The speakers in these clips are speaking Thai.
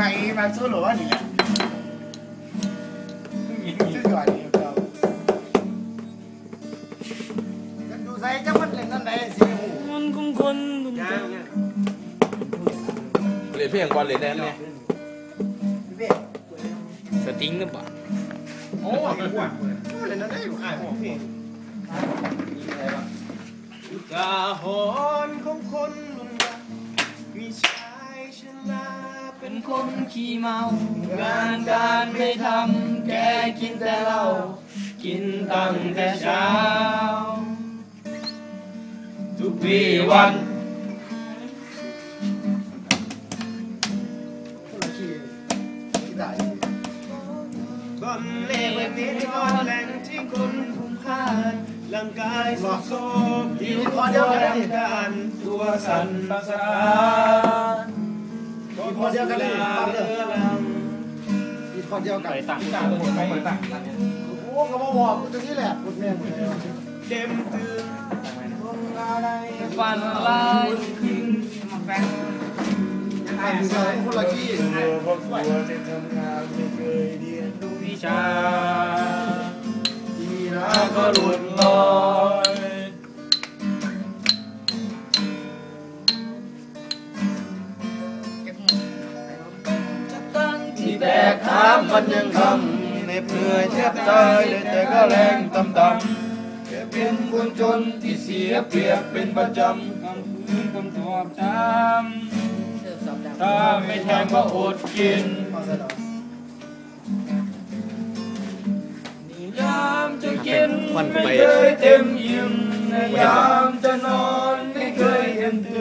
มาโซโล่อันนี้แหละชื่อก่อนนี่เรากันดูใส่จะมันเล่นนั่นไหนสิหูมันคงคนดุมย่างเนี่ย เป็นคนขี้เมา งานการไม่ทำแกกินแต่เหล้ากินตั้งแต่เช้า ทุกวีวันคนละขี้ขี้ได้ก่อนเล่เป็นนิดก่อนแหล่งที่คนภูมิค่าร่างกายสุดโทรมหิวคอเดียวกันการตัวสั่นประสา ดียวกันเลยปั๊ปั๊มมเลเลยยลังมีพอเดียวกันไปต่างต่างไปต่างโอ้ก็มาบอกกูตรงนี้แหละกูแม่งเลยเต็มตื่นคงอะไรฟันลายขึ้นมาแฟนไอ้สองคนละขี้วิชาดีนะก็หลุดลอย ที่แบกหามมันยังทำเหน็บเหนื่อยแทบตายเลยแต่ก็แรงต่ำๆแค่เป็นคนจนที่เสียเปรียบเป็นประจำกำพื้นกำตอบจำถ้าไม่แทงก็อดกินมายามจะกินไม่เคยเต็มอิ่มในยามจะนอน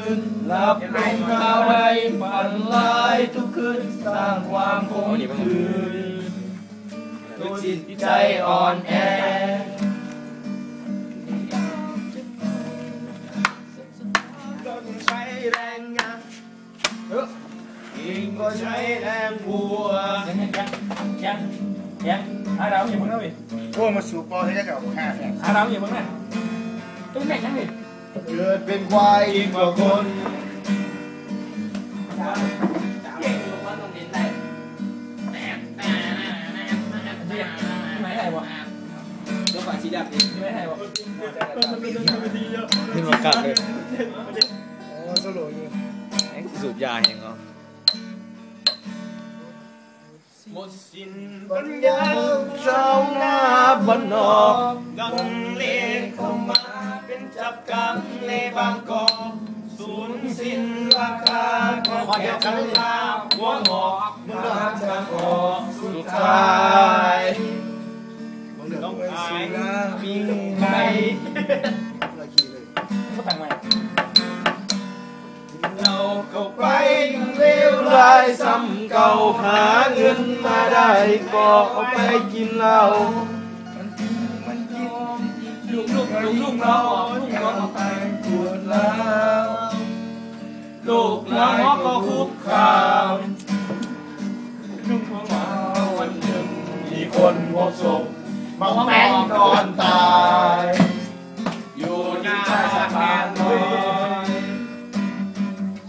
เห็นตื่นหลับลงคราวใดฝันลายทุกคืนสร้างความคงคืนตัวจิตใจอ่อนแอต้องใช้แรงงานยิงก็ใช้แรงบัวยังยังยังยังอาดาวอย่าเพิ่งนะพี่โอ้มาสู่ปอให้ได้กับห้าแฝงอาดาวอย่าเพิ่งนะตุ้งแม่ยังพี่ เกิดเป็นควายยิ่งกว่าคนเก่งลงมาตรงนี้ได้ไม่ได้บ่เดี๋ยวฝ่ายสีดำดิไม่ได้บ่ขึ้นมากัดเลยโอ้โซโล่อยู่ไอ้สูบยาเองเหรอหมดสิ้นปัญญาเจ้าหน้าบ้านนอกดัง จังเลบางกอกสูญสิ้นราคาก็แค่จังลาหัวหอกเมื่อทางออกสุดท้ายต้องอายมีใครคนละขี้เลยก็ต่างใหม่เราก็ไปเร็วร้ายซ้ำเก่าหาเงินมาได้ก็เอาไปกินเหล้า กลูกลูกลูกเราลูกเราไปปวดแล้วลูกหลานก็คุกคามลูกของเราวันหนึ่งมีคนพบศพมาแฝงก่อนตาย อยู่ที่ใต้สะพานลอย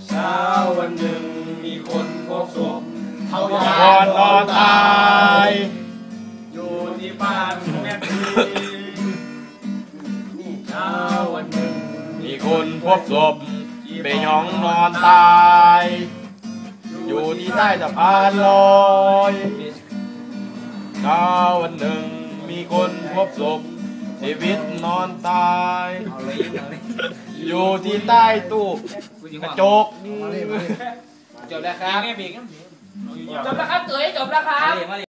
เช้าวันหนึ่งมีคนพบศพเขาก่อนนอนตาย มีคนพบศพเปยองนอนตาย อยู่ที่ใต้สะพานลอยเช้าวันหนึ่งมีคนพบศพชีวิตนอนตาย อยู่ที่ใต้ตู้กระจกมาเลยมาเลยจบแล้วครับจบแล้วครับเต๋ยจบแล้วครับ